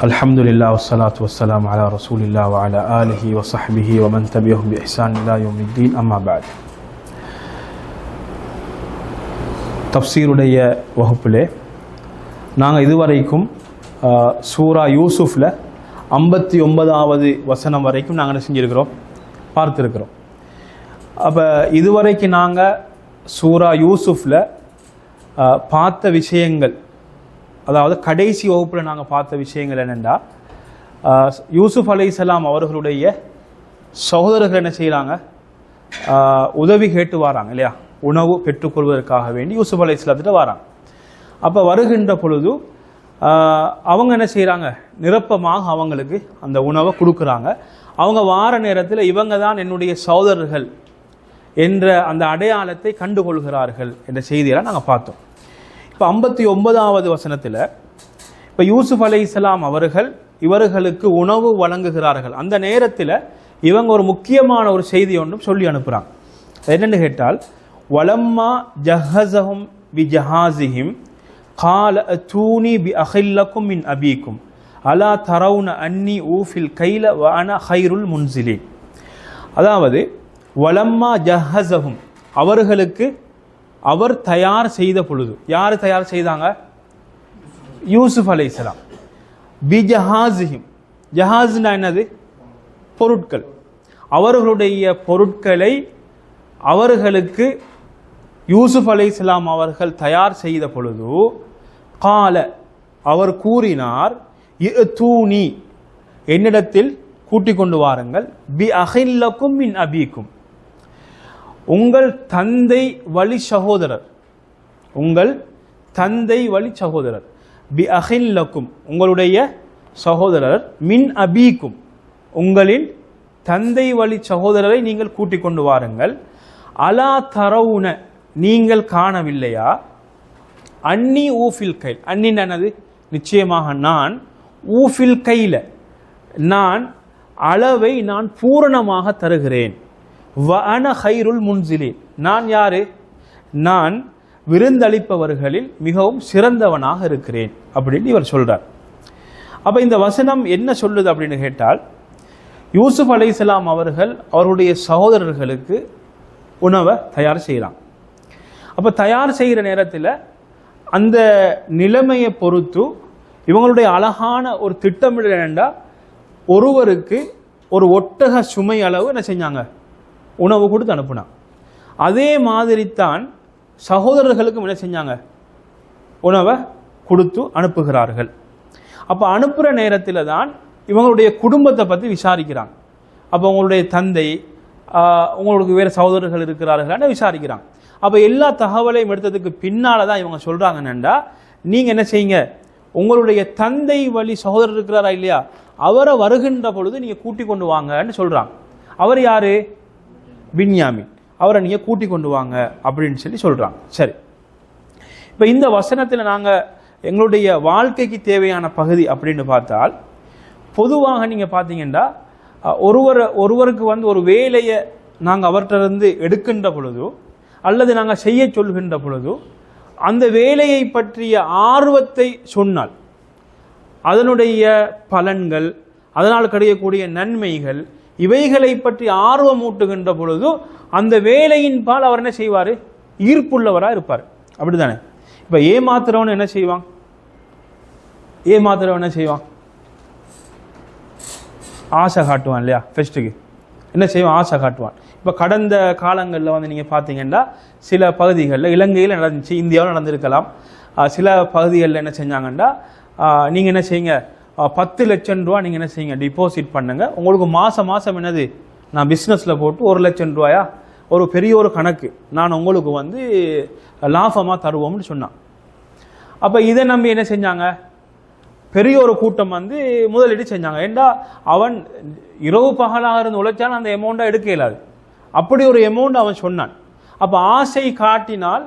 அல்ஹம்துலில்லா வசலாத்து வசலாம் அலா ரசூலில்லா வலா ஆலிஹி வசஹ்பிஹி வமன் தபியஹும் பி இஹ்சான் இல்லா யோமித்தீன் அம்மாபாத் தப்சீருடைய வகுப்பிலே நாங்கள் இதுவரைக்கும் சூரா யூசுஃபில் ஐம்பத்தி ஒன்பதாவது வசனம் வரைக்கும் நாங்கள் என்ன செஞ்சுருக்கிறோம்? பார்த்துருக்குறோம். அப்போ இதுவரைக்கும் நாங்கள் சூரா யூசுஃபில் பார்த்த விஷயங்கள் அதாவது கடைசி வகுப்பில் நாங்கள் பார்த்த விஷயங்கள் என்னென்னா யூசுப் அலைஹிஸ்ஸலாம் அவர்களுடைய சகோதரர்கள் என்ன செய்கிறாங்க உதவி கேட்டு வராங்க இல்லையா? உணவு பெற்றுக்கொள்வதற்காக வேண்டி யூசுப் அலைஹிஸ்ஸலாத்திட்ட வராங்க. அப்போ வருகின்ற பொழுது அவங்க என்ன செய்கிறாங்க நிரப்பமாக அவங்களுக்கு அந்த உணவை கொடுக்குறாங்க. அவங்க வார நேரத்தில் இவங்க தான் என்னுடைய சகோதரர்கள் என்ற அந்த அடையாளத்தை கண்டுகொள்கிறார்கள் என்ற செய்தியெல்லாம் நாங்கள் பார்த்தோம். இப்போ ஐம்பத்தி ஒன்பதாவது வசனத்தில் இப்போ யூசுப் இஸ்லாம் அவர்கள் இவர்களுக்கு உணவு வழங்குகிறார்கள். அந்த நேரத்தில் இவங்க ஒரு முக்கியமான ஒரு செய்தி ஒன்றும் சொல்லி அனுப்புகிறாங்க என்னென்னு கேட்டால் வலம்மா ஜஹசஹும் பி ஜஹாசிஹிம் கால தூனி பி அஹில்லக்கும் மின் அபீக்கும் அலா தரவுன அன்னி ஊஃபில் கைல வன ஹைருல் முன்சிலி அதாவது வலம்மா ஜஹசஹும் அவர்களுக்கு அவர் தயார் செய்த பொழுது யார் தயார் செய்தாங்க? யூசுப் அலைஹிஸ்ஸலாம் பி ஜஹாசிஹிம் ஜஹாஸ்னா என்னது? பொருட்கள். அவர்களுடைய பொருட்களை அவர்களுக்கு யூசுப் இஸ்லாம் அவர்கள் தயார் செய்த பொழுது கால அவர் கூறினார் தூணி என்னிடத்தில் கூட்டிக் கொண்டு வாருங்கள். பி அகில்லக்கும் மின் அபீக்கும். உங்கள் தந்தை வழி சகோதரர். உங்கள் தந்தை வழி சகோதரர். பி அஹில்லக்கும் உங்களுடைய சகோதரர். மின் அபீக்கும். உங்களின் தந்தை வழி சகோதரரை நீங்கள் கூட்டிக் கொண்டு வாருங்கள். அலா தரவுன. நீங்கள் காணவில்லையா? அன்னி ஊஃபில் கைல். அன்னின் எனது நிச்சயமாக நான் ஊஃபில் கையில் நான் அளவை நான் பூரணமாக தருகிறேன். வ அன ஹைருல் முன்சிலே. நான் யாரு? நான் விருந்தளிப்பவர்களில் மிகவும் சிறந்தவனாக இருக்கிறேன் அப்படின்னு இவர் சொல்றார். அப்ப இந்த வசனம் என்ன சொல்லுது அப்படின்னு கேட்டால் யூசுப் அலைஹிஸ்ஸலாம் அவர்கள் அவருடைய சகோதரர்களுக்கு உணவை தயார் செய்கிறான் அப்போ தயார் செய்கிற நேரத்தில் அந்த நிலைமையை பொறுத்து இவங்களுடைய அழகான ஒரு திட்டமிடல் என்னென்னா ஒருவருக்கு ஒரு ஒட்டக சுமை அளவு என்ன செஞ்சாங்க? உணவு கொடுத்து அனுப்புனான். அதே மாதிரி தான் சகோதரர்களுக்கும் என்ன செஞ்சாங்க? உணவை கொடுத்து அனுப்புகிறார்கள். அப்போ அனுப்புகிற நேரத்தில் தான் இவங்களுடைய குடும்பத்தை பற்றி விசாரிக்கிறாங்க அப்போ உங்களுடைய தந்தை உங்களுக்கு வேறு சகோதரர்கள் இருக்கிறார்கள்னு விசாரிக்கிறாங்க அப்போ எல்லா தகவலையும் எடுத்ததுக்கு பின்னால் தான் இவங்க சொல்கிறாங்க என்னண்டா நீங்கள் என்ன செய்யுங்க? உங்களுடைய தந்தை வழி சகோதரர் இருக்கிறாரா இல்லையா? அவரை வருகின்ற பொழுது நீங்கள் கூட்டி கொண்டு வாங்கன்னு சொல்கிறாங்க அவர் யாரு? பின்யாமின் அவரை நீங்கள் கூட்டி கொண்டு வாங்க அப்படின்னு சொல்லி சொல்கிறாங்க சரி. இப்போ இந்த வசனத்தில் நாங்கள் எங்களுடைய வாழ்க்கைக்கு தேவையான பகுதி அப்படின்னு பார்த்தால் பொதுவாக நீங்கள் பார்த்தீங்கன்னா ஒருவரை ஒருவர் ஒருவருக்கு வந்து ஒரு வேலையை நாங்கள் அவர்கிட்ட இருந்து எடுக்கின்ற பொழுதோ அல்லது நாங்கள் செய்ய சொல்கின்ற பொழுதோ அந்த வேலையை பற்றிய ஆர்வத்தை சொன்னால் அதனுடைய பலன்கள் அதனால் கிடைக்கக்கூடிய நன்மைகள் இவைகளை பற்றி ஆர்வம் ஊட்டுகின்ற பொழுது அந்த வேலையின் பால் அவர் என்ன செய்வார்? ஈர்ப்புள்ளவராக இருப்பார். அப்படிதானே? இப்போ ஏமாத்துறவன் என்ன செய்வான்? ஏமாத்துறவன் என்ன செய்வான்? ஆசை காட்டுவான் இல்லையா? ஃபெஸ்ட்டுக்கு என்ன செய்வான்? ஆசை காட்டுவான். இப்போ கடந்த காலங்களில் வந்து நீங்கள் பார்த்தீங்கன்னா சில பகுதிகளில் இலங்கையில் நடந்துச்சு இந்தியாவில் நடந்திருக்கலாம். சில பகுதிகளில் என்ன செஞ்சாங்கன்னா நீங்கள் என்ன செய்யுங்க? பத்து லட்சம் ரூபா நீங்கள் என்ன செய்யுங்க? டிபாசிட் பண்ணுங்க. உங்களுக்கு மாதம் மாதம் என்னது? நான் பிஸ்னஸில் போட்டு ஒரு லட்சம் ரூபாயா? ஒரு பெரிய ஒரு கணக்கு. நான் உங்களுக்கு வந்து லாபமாக தருவோம்னு சொன்னான். அப்போ இதை நம்பி என்ன செஞ்சாங்க? பெரிய ஒரு கூட்டம் வந்து முதலீடு செஞ்சாங்க. ஏண்டா? அவன் இரவு பகலாக இருந்து உழைச்சாலும் அந்த அமௌண்ட்டை எடுக்க இயலாது. அப்படி ஒரு எமௌண்ட் அவன் சொன்னான். அப்போ ஆசை காட்டினால்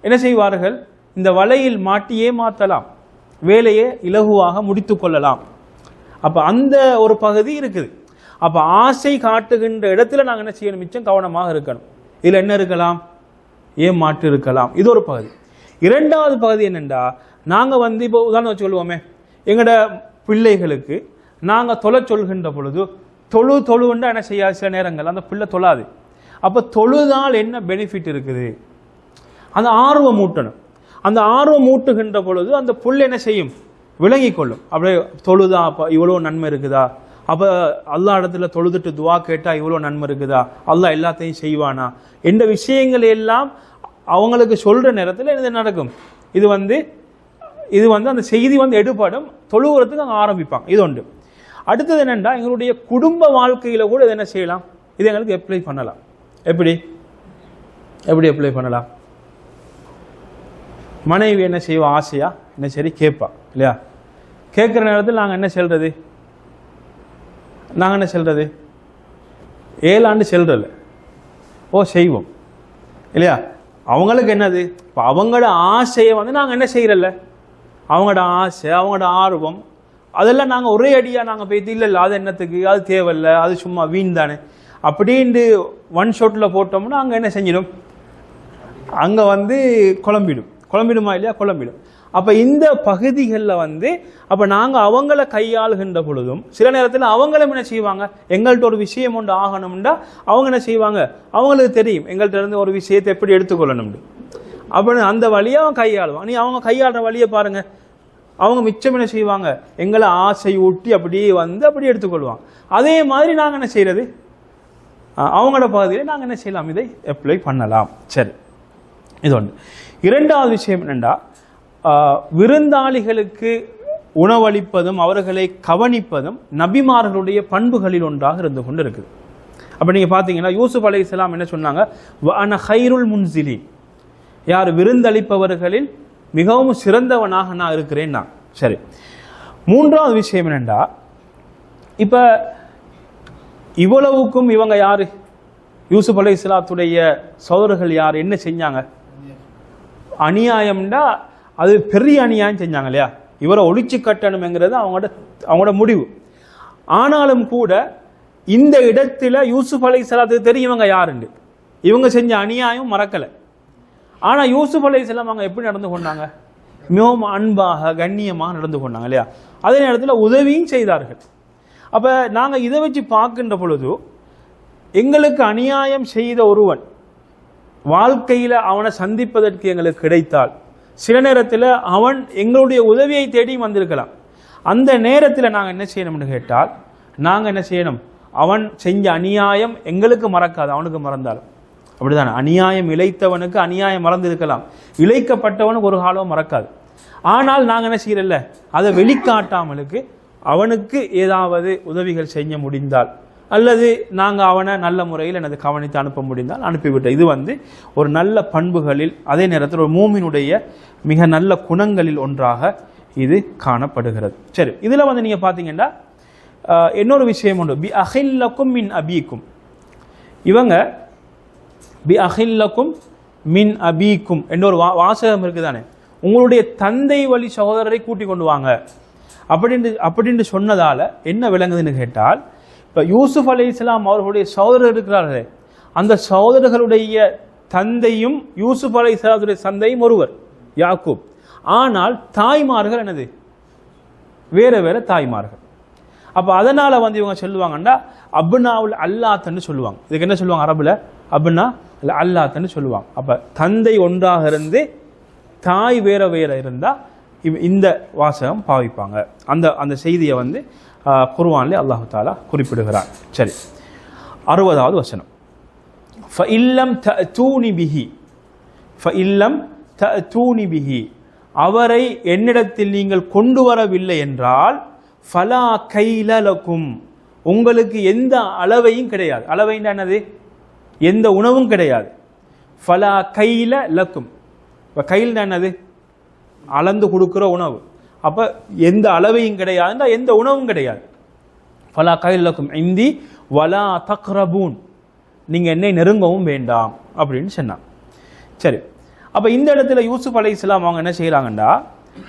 என்ன செய்வார்கள்? இந்த வலையில் மாட்டி ஏமாத்தலாம் வேலையை இலகுவாக முடித்து கொள்ளலாம். அப்போ அந்த ஒரு பகுதி இருக்குது. அப்போ ஆசை காட்டுகின்ற இடத்துல நாங்கள் என்ன செய்யணும்? மிச்சம் கவனமாக இருக்கணும். இதில் என்ன இருக்கலாம்? ஏமாற்று இருக்கலாம். இது ஒரு பகுதி. இரண்டாவது பகுதி என்னென்றா நாங்கள் வந்து இப்போ உதாரணம் வச்சு சொல்லுவோமே. எங்களோட பிள்ளைகளுக்கு நாங்கள் தொலை சொல்கின்ற பொழுது தொழு தொழுன்னா என்ன செய்யாது சில நேரங்கள் அந்த பிள்ளை தொழாது. அப்போ தொழுதால் என்ன பெனிஃபிட் இருக்குது? அந்த ஆர்வம் ஊட்டணும். அந்த ஆர்வம் ஊட்டுகின்ற பொழுது அந்த புல் என்ன செய்யும்? விளங்கி கொள்ளும். அப்படியே தொழுதா அப்போ இவ்வளோ நன்மை இருக்குதா? அப்போ அல்லா இடத்துல தொழுதுட்டு துவா கேட்டால் இவ்வளோ நன்மை இருக்குதா? அல்லா எல்லாத்தையும் செய்வானா? என்ற விஷயங்கள் எல்லாம் அவங்களுக்கு சொல்கிற நேரத்தில் இது நடக்கும்? இது வந்து இது வந்து அந்த செய்தி வந்து எடுபடும். தொழுகிறதுக்கு அங்கே ஆரம்பிப்பாங்க. இது உண்டு அடுத்தது என்னென்னா எங்களுடைய குடும்ப வாழ்க்கையில் கூட இது என்ன செய்யலாம்? இது எங்களுக்கு அப்ளை பண்ணலாம். எப்படி? எப்படி அப்ளை பண்ணலாம்? மனைவி என்ன செய்வா? ஆசையா? என்ன சரி கேட்பா இல்லையா? கேட்குற நேரத்தில் நாங்கள் என்ன செல்றது? நாங்கள் என்ன செல்றது? ஏழாண்டு செல்றல ஓ செய்வோம். இல்லையா? அவங்களுக்கு என்னது? இப்போ அவங்களோட ஆசையை வந்து நாங்கள் என்ன செய்கிறல்ல அவங்களோட ஆசை அவங்களோட ஆர்வம் அதெல்லாம் நாங்கள் ஒரே அடியாக நாங்கள் போய் இல்லை இல்லை அது என்னத்துக்கு? அது தேவையில்லை அது சும்மா வீண் தானே. அப்படின்ட்டு ஒன் ஷாட்டில் போட்டோம்னா அங்கே என்ன செஞ்சிடும்? அங்கே வந்து குழம்பிடும். குழம்பிடுமா இல்லையா? குழம்பிடும். அப்போ இந்த பகுதிகளில் வந்து அப்போ நாங்கள் அவங்கள கையாளுகின்ற பொழுதும் சில நேரத்தில் அவங்களும் என்ன செய்வாங்க? எங்கள்கிட்ட ஒரு விஷயம் ஒன்று ஆகணும்னா அவங்க என்ன செய்வாங்க? அவங்களுக்கு தெரியும் எங்கள்கிட்ட இருந்து ஒரு விஷயத்தை எப்படி எடுத்துக்கொள்ளணும்னு அப்படின்னு அந்த வழியை அவன் கையாளுவான். நீ அவங்க கையாளுற வழியை பாருங்க. அவங்க மிச்சம் என்ன செய்வாங்க? எங்களை ஆசை ஊட்டி அப்படியே வந்து அப்படியே எடுத்துக்கொள்வாங்க அதே மாதிரி நாங்கள் என்ன செய்யறது அவங்களோட பகுதியில் நாங்கள் என்ன செய்யலாம்? இதை அப்ளை பண்ணலாம். சரி. இது ஒன்று இரண்டாவது விஷயம் என்னென்னா விருந்தாளிகளுக்கு உணவளிப்பதும் அவர்களை கவனிப்பதும் நபிமார்களுடைய பண்புகளில் ஒன்றாக இருந்து கொண்டு இருக்குது அப்போ நீங்கள் பார்த்தீங்கன்னா யூசுப் அலை என்ன சொன்னாங்க? அன ஹைருல் முன்சிலி யார் விருந்தளிப்பவர்களில் மிகவும் சிறந்தவனாக நான் இருக்கிறேன் நான். சரி. மூன்றாவது விஷயம் என்னென்னா இப்போ இவ்வளவுக்கும் இவங்க யார்? யூசுப் அலை இஸ்லாத்துடைய சோதரர்கள் யார்? என்ன செஞ்சாங்க? அநியாயம்னா அது பெரிய அநியாயம் செஞ்சாங்க இல்லையா? இவரை ஒழிச்சு கட்டணுங்கிறது அவங்களோட அவங்களோட முடிவு. ஆனாலும் கூட இந்த இடத்துல யூசுப் அலை சலாத்துக்கு தெரியும் இவங்க யாருண்டு? இவங்க செஞ்ச அநியாயம் மறக்கலை. ஆனால் யூசுப் அலை சலாம் அவங்க எப்படி நடந்து கொண்டாங்க? மிகவும் அன்பாக கண்ணியமாக நடந்து கொண்டாங்க இல்லையா? அதே நேரத்தில் உதவியும் செய்தார்கள். அப்போ நாங்கள் இதை வச்சு பார்க்கின்ற பொழுது எங்களுக்கு அநியாயம் செய்த ஒருவன் வாழ்க்கையில் அவனை சந்திப்பதற்கு எங்களுக்கு கிடைத்தால் சில நேரத்தில் அவன் எங்களுடைய உதவியை தேடி வந்திருக்கலாம். அந்த நேரத்தில் நாங்கள் என்ன செய்யணும்னு கேட்டால் நாங்கள் என்ன செய்யணும்? அவன் செஞ்ச அநியாயம் எங்களுக்கு மறக்காது அவனுக்கு மறந்தாலும். அப்படிதானே? அநியாயம் இழைத்தவனுக்கு அநியாயம் மறந்து இருக்கலாம் இழைக்கப்பட்டவனுக்கு ஒரு காலம் மறக்காது. ஆனால் நாங்கள் என்ன செய்யறல்ல அதை வெளிக்காட்டாமலுக்கு அவனுக்கு ஏதாவது உதவிகள் செய்ய முடிந்தால் அல்லது நாங்கள் அவனை நல்ல முறையில் எனது கவனித்து அனுப்ப முடிந்தால் அனுப்பிவிட்டோம் இது வந்து ஒரு நல்ல பண்புகளில் அதே நேரத்தில் ஒரு மூமினுடைய மிக நல்ல குணங்களில் ஒன்றாக இது காணப்படுகிறது. சரி இதில் வந்து நீங்கள் பார்த்தீங்கன்னா இன்னொரு விஷயம் உண்டு. பி அகில்லக்கும் மின் அபீக்கும். இவங்க பி அகில்லக்கும் மின் அபீக்கும் என்ற ஒரு வா வாசகம் இருக்குதானே? உங்களுடைய தந்தை வழி சகோதரரை கூட்டி கொண்டு வாங்க. அப்படின்னு அப்படின்னு சொன்னதால் என்ன விளங்குதுன்னு கேட்டால் இப்போ யூசுப் அலி இஸ்லாம் அவர்களுடைய சகோதரர் இருக்கிறார்களே அந்த சகோதரர்களுடைய தந்தையும் யூசுப் அலை இஸ்லாத்துடைய தந்தையும் ஒருவர் யாக்கூப். ஆனால் தாய்மார்கள் என்னது? வேற வேற தாய்மார்கள். அப்போ அதனால் வந்து இவங்க சொல்லுவாங்கன்னா அப்னாவுல் அல்லாத்தன்னு சொல்லுவாங்க. இதுக்கு என்ன சொல்லுவாங்க அரபுல? அப்னா இல்லை அல்லாத்தன்னு சொல்லுவாங்க. அப்போ தந்தை ஒன்றாக இருந்து தாய் வேற வேற இருந்தால் இவ்- இந்த வாசகம் பாவிப்பாங்க. அந்த அந்த செய்தியை வந்து குர்வான்லே அல்லாஹு தாலா குறிப்பிடுகிறார் சரி. அறுபதாவது வசனம். ஃப இல்லம் த தூணி பிஹி. ஃப இல்லம் த தூணி பிஹி. அவரை என்னிடத்தில் நீங்கள் கொண்டு வரவில்லை என்றால் ஃபலா கைலலக்கும் உங்களுக்கு எந்த அளவையும் கிடையாது. அளவை என்னது? எந்த உணவும் கிடையாது. ஃபலா கையில லக்கும் இப்போ கையில் என்னது? அளந்து கொடுக்குற உணவு. அப்போ எந்த அளவையும் கிடையாது எந்த உணவும் கிடையாது. ஃபலா கைலக்கும் இந்தி வலா தக்ரபூன். நீங்கள் என்னை நெருங்கவும் வேண்டாம் அப்படின்னு சொன்னான். சரி. அப்போ இந்த இடத்துல யூசுப் அலை இஸ்லாம் அவங்க என்ன செய்கிறாங்கண்டா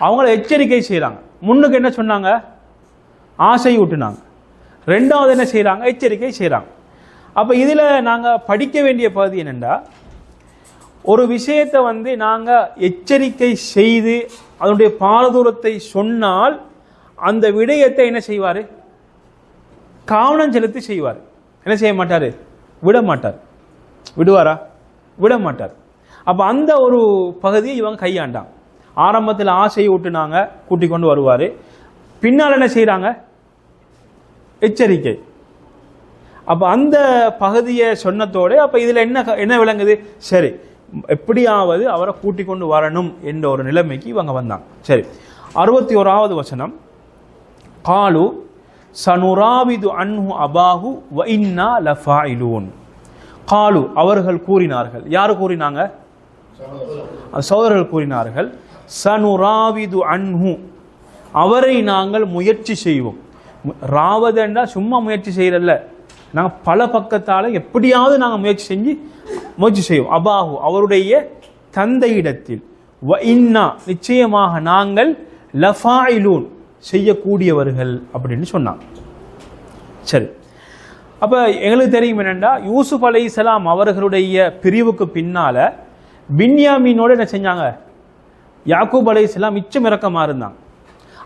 அவங்கள எச்சரிக்கை செய்கிறாங்க முன்னுக்கு என்ன சொன்னாங்க? ஆசை ஊட்டுனாங்க. ரெண்டாவது என்ன செய்கிறாங்க எச்சரிக்கை செய்கிறாங்க அப்போ இதில் நாங்கள் படிக்க வேண்டிய பகுதி என்னென்னா ஒரு விஷயத்தை வந்து நாங்கள் எச்சரிக்கை செய்து அதனுடைய பாலதூரத்தை சொன்னால் அந்த விடயத்தை என்ன செய்வார்? கவனம் செலுத்தி செய்வார். என்ன செய்ய மாட்டார்? விட மாட்டார். விடுவாரா? விட மாட்டார். அப்போ அந்த ஒரு பகுதியை இவங்க கையாண்டான். ஆரம்பத்தில் ஆசையை ஊட்டுனாங்க கூட்டிக் கொண்டு வருவார். பின்னால் என்ன செய்கிறாங்க எச்சரிக்கை. அப்போ அந்த பகுதியை சொன்னத்தோடு அப்போ இதில் என்ன க- என்ன விளங்குது? சரி எப்படியாவது அவரை கூட்டிக் கொண்டு வரணும் என்ற ஒரு நிலைமைக்கு இவங்க வந்தாங்க சரி. அறுபத்தி ஓராவது வசனம். காலு சனுராவிது அன்ஹு அபாஹு வ இன்னா லஃபாயிலூன். காலு அவர்கள் கூறினார்கள். யார் கூறினாங்க? சகோதரர்கள் கூறினார்கள் சனுராவிது அன்ஹு. அவரை நாங்கள் முயற்சி செய்வோம். ராவதண்டா சும்மா முயற்சி செய்யறல்ல. நாங்கள் பல பக்கத்தால் எப்படியாவது நாங்கள் முயற்சி செஞ்சு முயற்சி செய்வோம். அபாஹு அவருடைய தந்தையிடத்தில். வ இன்னா நிச்சயமாக நாங்கள் லஃபாயிலூன் செய்யக்கூடியவர்கள் அப்படின்னு சொன்னாங்க. சரி. அப்போ எங்களுக்கு தெரியும் என்னென்னா யூசுப் அலைஹிஸ்ஸலாம் அவர்களுடைய பிரிவுக்கு பின்னால பின்யாமீனோட என்ன செஞ்சாங்க? யாக்கூப் அலைஹிஸ்ஸலாம் மிச்சம் இறக்கமாக இருந்தாங்க.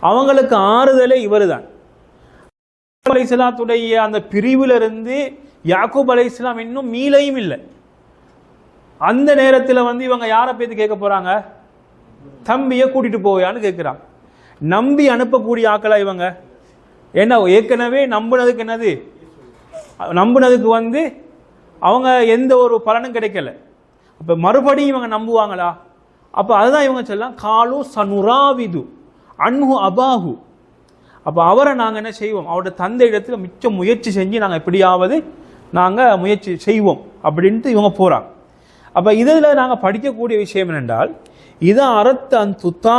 அவங்களுக்கு ஆறுதலே இவர் தான் அலைஹிஸ்ஸலாத்துடைய அந்த பிரிவிலிருந்து யாக்கூப் அலைஹிஸ்ஸலாம் இன்னும் மீளையும் இல்லை. அந்த நேரத்தில் வந்து இவங்க யாரை பேத்து கேட்க போறாங்க? தம்பியை கூட்டிட்டு போவியான்னு கேட்குறாங்க நம்பி அனுப்பக்கூடிய ஆக்களா இவங்க? ஏன்னா ஏற்கனவே நம்புனதுக்கு என்னது? நம்புனதுக்கு வந்து அவங்க எந்த ஒரு பலனும் கிடைக்கல. அப்போ மறுபடியும் இவங்க நம்புவாங்களா? அப்போ அதுதான் இவங்க சொல்லலாம் காலு சனுராவிது அன்ஹு அபாஹு. அப்போ அவரை நாங்கள் என்ன செய்வோம்? அவரோட தந்தை இடத்துல மிச்சம் முயற்சி செஞ்சு நாங்கள் எப்படியாவது நாங்கள் முயற்சி செய்வோம் அப்படின்ட்டு இவங்க போகிறாங்க அப்போ இதில் நாங்கள் படிக்கக்கூடிய விஷயம் என்னென்றால் இதை அறத்து அந் துத்தா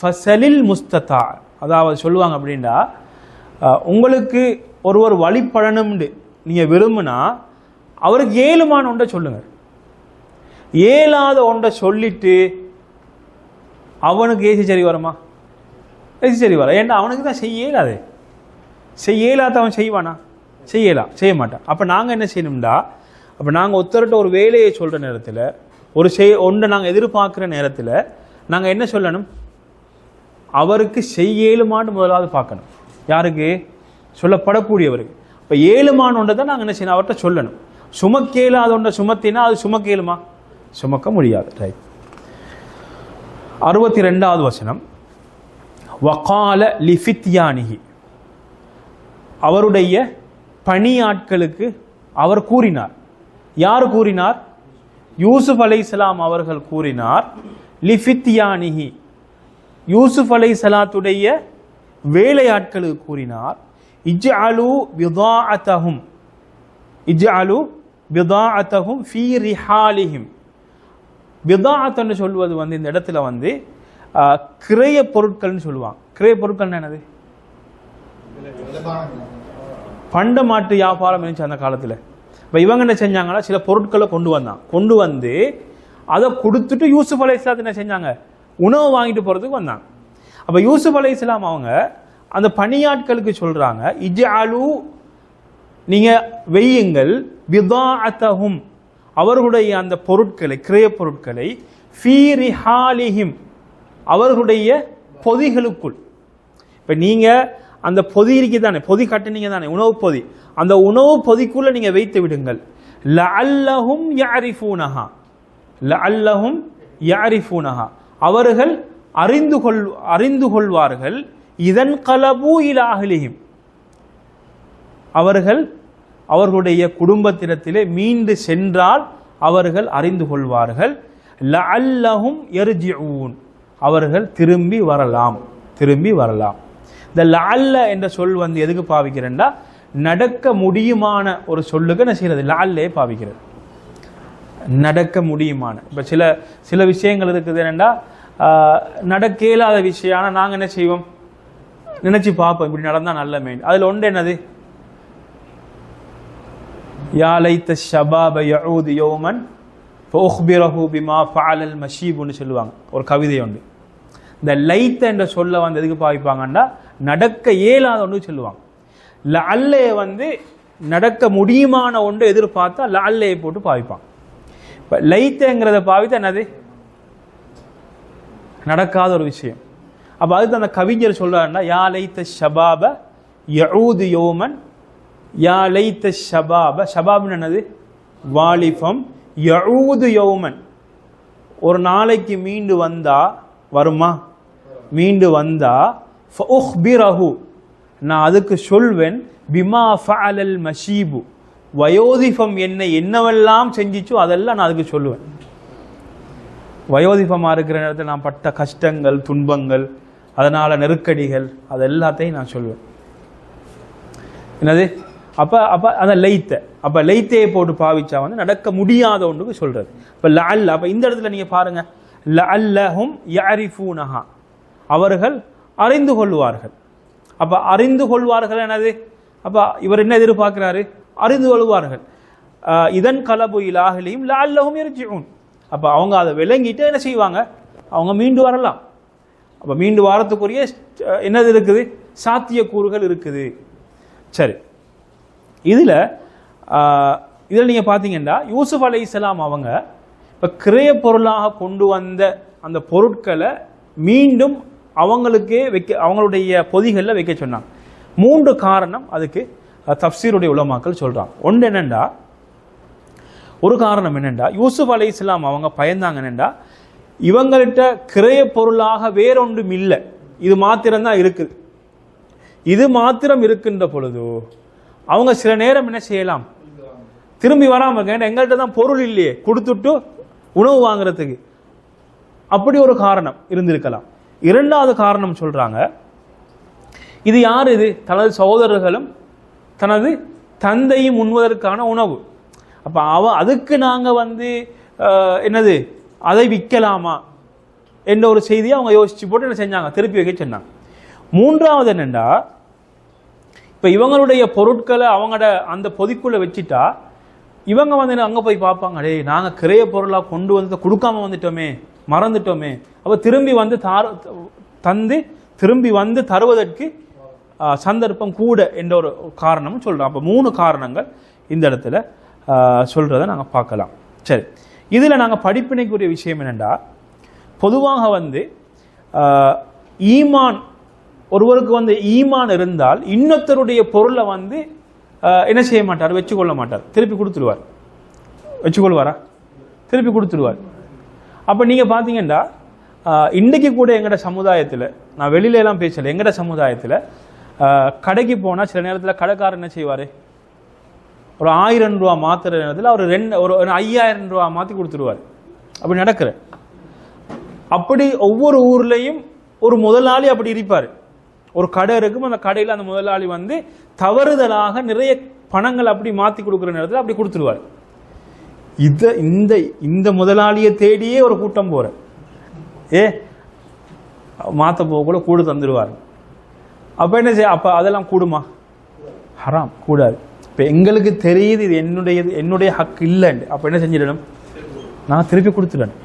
ஃபசலில் முஸ்ததா அதாவது சொல்லுவாங்க அப்படின்னா உங்களுக்கு உங்களுக்கு ஒருவர் வழிபடணும்னு நீங்கள் விரும்புனா அவருக்கு ஏழுமான ஒன்றை சொல்லுங்கள் ஏலாத ஒன்றை சொல்லிட்டு அவனுக்கு ஏசி சரி வருமா? சரி வர ஏன்டா அவனுக்கு தான் செய்ய இயலாது செய்ய இயலாத அவன் செய்வானா? செய்யலாம் செய்ய மாட்டான் அப்போ நாங்கள் என்ன செய்யணும்டா? அப்போ நாங்கள் ஒருத்தர்கிட்ட ஒரு வேலையை சொல்கிற நேரத்தில் ஒரு செய் ஒன்றை நாங்கள் எதிர்பார்க்குற நேரத்தில் நாங்கள் என்ன சொல்லணும்? அவருக்கு செய்யலுமான்னு முதலாவது பார்க்கணும். யாருக்கு? சொல்லப்படக்கூடியவருக்கு. இப்போ ஏழுமான ஒன்றை தான் நாங்கள் என்ன செய்யணும்? அவர்கிட்ட சொல்லணும். சுமக்கேலாத ஒன்றை சுமத்தினா அது சுமக்கேலுமா சுமக்க முடியாது. ரைட் அறுபத்தி ரெண்டாவது வசனம். வகால லிஃபித்யானிகி அவருடைய பணியாட்களுக்கு அவர் கூறினார். யார் கூறினார்? யூசுப் அலைஹிஸ்ஸலாம் அவர்கள் கூறினார் லிஃபித்யானிகி யூசுப் அலைஹிஸ்ஸலாத்துடைய வேலையாட்களுக்கு கூறினார் இஜ் அலு விதா அத்தகும் இஜ் அலு விதா அத்தகும் ஃபீ ரிஹாலிஹிம். பிதாஅத்துன்னு சொல்வது வந்து இந்த இடத்துல வந்து கிரைய பொருட்கள்னு சொல்லுவாங்க. கிரைய பொருட்கள் என்னது? பண்ட மாட்டு வியாபாரம் இருந்துச்சு அந்த காலத்தில். இப்போ இவங்க என்ன செஞ்சாங்கன்னா சில பொருட்களை கொண்டு வந்தான். கொண்டு வந்து அதை கொடுத்துட்டு யூசுப் அலை என்ன செஞ்சாங்க? உணவு வாங்கிட்டு போகிறதுக்கு வந்தாங்க அப்போ யூசுப் அலை அவங்க அந்த பணியாட்களுக்கு சொல்கிறாங்க இஜாலு நீங்கள் வெய்யுங்கள் பிதாஅத்தஹும் அவர்களுடைய அந்த பொருட்களை கிரைய பொருட்களை ஃபீரிஹாலிஹிம் அவர்களுடைய பொதிகளுக்குள். இப்போ நீங்கள் அந்த பொதி இருக்கு தானே பொதி கட்டினீங்க தானே உணவு பொதி. அந்த உணவு பொதிக்குள்ள நீங்க வைத்து விடுங்கள். லஅல்லஹும் யஅரிஃபூனஹா. லஅல்லஹும் யாரிஃபூனஹா அவர்கள் அறிந்து கொள் அறிந்து கொள்வார்கள். இதன் கலபு இலாகலியும் அவர்கள் அவர்களுடைய குடும்பத்திடத்திலே மீண்டு சென்றால் அவர்கள் அறிந்து கொள்வார்கள். லஅல்லஹும் ஊன் அவர்கள் திரும்பி வரலாம். திரும்பி வரலாம். இந்த லால்ல என்ற சொல் வந்து எதுக்கு பாவிக்கிறேன்னா நடக்க முடியுமான ஒரு சொல்லுக்கு என்ன செய்யறது. லால்லே பாவிக்கிறது. நடக்க முடியுமான. இப்போ சில சில விஷயங்கள் இருக்குது என்னென்னா நடக்க இயலாத விஷயம். ஆனால் நாங்கள் என்ன செய்வோம்? நினைச்சு பார்ப்போம். இப்படி நடந்தால் நல்ல மெயின் அதில் ஒன்று என்னது? யாலைத்த ஷபாப யஊது யௌமன் ஃபோஹ்பிரஹு பிமா ஃபஅலல் மஷீபுன்னு சொல்லுவாங்க. ஒரு கவிதை உண்டு. இந்த லைத்த என்ற சொல்ல வந்து எதுக்கு பாவிப்பாங்கன்னா நடக்க இயலாத ஒன்று சொல்லுவாங்க. லஅல்லே வந்து நடக்க முடியுமான ஒன்று எதிர்பார்த்தா லஅல்லையை போட்டு பாவிப்பாங்க. இப்போ லைத்தங்கிறத பாவித்தா என்னது? நடக்காத ஒரு விஷயம். அப்போ அதுக்கு அந்த கவிஞர் சொல்றாருன்னா யா லைத்த ஷபாப யூது யோமன் யா லைத்த ஷபாப ஷபாப்னு என்னது? வாலிபம். யூது யோமன். ஒரு நாளைக்கு மீண்டு வந்தா வருமா? மீண்டு வந்தா ஃபஉஹ்பிரஹு நான் அதுக்கு சொல்வேன் பிமா ஃபஅலல் மஷீபு வயோதிஃபம் என்னை என்னவெல்லாம் செஞ்சிச்சோ அதெல்லாம் நான் அதுக்கு சொல்லுவேன். வயோதிஃபமாக இருக்கிற நேரத்தில் நான் பட்ட கஷ்டங்கள் துன்பங்கள் அதனால் நெருக்கடிகள் அது எல்லாத்தையும் நான் சொல்லுவேன் என்னது? அப்போ அப்போ அதை லைத்த அப்போ லைத்தையை போட்டு பாவிச்சா வந்து நடக்க முடியாத ஒன்றுக்கு சொல்கிறது இப்போ லால் அப்போ இந்த இடத்துல நீங்கள் பாருங்கள் லஅல்லஹும் யஅரிஃபூனஹா. அவர்கள் அறிந்து கொள்வார்கள். அப்போ அறிந்து கொள்வார்கள் எனது அப்போ இவர் என்ன எதிர்பார்க்கிறாரு? அறிந்து கொள்வார்கள். இதன் கலபு இலாகலையும் லஅல்லஹும் யர்ஜிஊன். அப்போ அவங்க அதை விளங்கிட்டு என்ன செய்வாங்க? அவங்க மீண்டு வரலாம். அப்போ மீண்டு வாரத்துக்குரிய என்னது இருக்குது? சாத்தியக்கூறுகள் இருக்குது. சரி. இதில் இதில் நீங்கள் பார்த்தீங்கன்னா யூசுப் இஸ்லாம் அவங்க இப்போ கிரய பொருளாக கொண்டு வந்த அந்த பொருட்களை மீண்டும் அவங்களுக்கே வைக்க அவங்களுடைய பொதிகளில் வைக்க சொன்னாங்க. மூன்று காரணம் அதுக்கு தப்சீருடைய தஃப்சீருடைய உலமாக்கள் சொல்கிறாங்க ஒன்று என்னென்னா ஒரு காரணம் என்னென்னா யூசுப் அலை இஸ்லாம் அவங்க பயந்தாங்க என்னென்னா இவங்கள்ட்ட கிரய பொருளாக வேறொன்றும் இல்லை. இது மாத்திரம்தான் இருக்குது. இது மாத்திரம் இருக்கின்ற பொழுது அவங்க சில நேரம் என்ன செய்யலாம்? திரும்பி வராமல் இருக்க எங்கள்கிட்ட தான் பொருள் இல்லையே. கொடுத்துட்டு உணவு வாங்குறதுக்கு. அப்படி ஒரு காரணம் இருந்திருக்கலாம். இரண்டாவது காரணம் சொல்றாங்க இது யார் இது? தனது சகோதரர்களும் தனது தந்தையும் உண்வதற்கான உணவு. அப்ப அவ அதுக்கு நாங்க வந்து என்னது? அதை விற்கலாமா? என்ற ஒரு செய்தியை அவங்க யோசிச்சு போட்டு என்ன செஞ்சாங்க? திருப்பி வைக்க சொன்னாங்க. மூன்றாவது என்னென்னா இப்போ இவங்களுடைய பொருட்களை அவங்களோட அந்த பொதிக்குள்ள வச்சுட்டா இவங்க வந்து அங்கே போய் பார்ப்பாங்க? டேய் நாங்கள் கிரைய பொருளாக கொண்டு வந்து கொடுக்காம வந்துட்டோமே மறந்துட்டோமே. அப்போ திரும்பி வந்து தார தந்து திரும்பி வந்து தருவதற்கு சந்தர்ப்பம் கூட என்ற ஒரு காரணமும் சொல்கிறோம் அப்போ மூணு காரணங்கள் இந்த இடத்துல சொல்கிறத நாங்கள் பார்க்கலாம். சரி. இதில் நாங்கள் படிப்பினைக்குரிய விஷயம் என்னென்னா பொதுவாக வந்து ஈமான் ஒருவருக்கு வந்து ஈமான் இருந்தால் இன்னொருத்தருடைய பொருளை வந்து என்ன செய்ய மாட்டார்? வச்சுக்கொள்ள மாட்டார். திருப்பி கொடுத்துருவார் வச்சுக்கொள்வாரா? திருப்பி கொடுத்துருவார் அப்போ நீங்கள் பார்த்தீங்கன்னா இன்றைக்கு கூட எங்கட சமுதாயத்தில் நான் வெளியிலலாம் பேசலை எங்கட சமுதாயத்தில் கடைக்கு போனால் சில நேரத்தில் கடைக்காரர் என்ன செய்வார்? ஒரு ஆயிரம் ரூபா மாத்துற நேரத்தில் அவர் ரெண்டு ஒரு ஒரு ஐயாயிரம் ரூபா மாற்றி கொடுத்துருவார் அப்படி நடக்கிற அப்படி ஒவ்வொரு ஊர்லேயும் ஒரு முதலாளி அப்படி இருப்பார். ஒரு கடை இருக்கும் அந்த கடையில் அந்த முதலாளி வந்து தவறுதலாக நிறைய பணங்கள் அப்படி மாற்றி கொடுக்குற நேரத்தில் அப்படி கொடுத்துருவார். இத இந்த இந்த முதலாளியை தேடியே ஒரு கூட்டம் போற. ஏ மாற்ற போக கூட கூடு தந்துடுவார் அப்போ என்ன செய்ய அப்போ அதெல்லாம் கூடுமா? ஹராம் கூடாது. இப்போ எங்களுக்கு தெரியுது இது என்னுடைய என்னுடைய ஹக் இல்லைன்னு. அப்போ என்ன செஞ்சிடணும்? நான் திருப்பி கொடுத்துடணும்.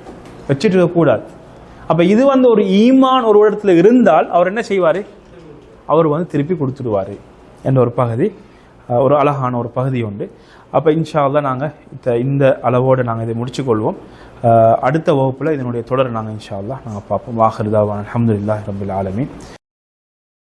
வச்சுட்டு கூடாது. அப்போ இது வந்து ஒரு ஈமான் ஒரு இடத்துல இருந்தால் அவர் என்ன செய்வார்? அவர் வந்து திருப்பி கொடுத்துடுவார் என்ற ஒரு பகுதி ஒரு அழகான ஒரு பகுதி உண்டு. அப்போ இன்ஷால்லாம் நாங்கள் இந்த இந்த அளவோடு நாங்கள் இதை முடிச்சுக்கொள்வோம். அடுத்த வகுப்பில் இதனுடைய தொடர் நாங்கள் இன்ஷால்லாம் நாங்கள் பார்ப்போம். வாஹிருதாவான். அலமதுல்லாஹ் ரபுல் ஆலமீன்.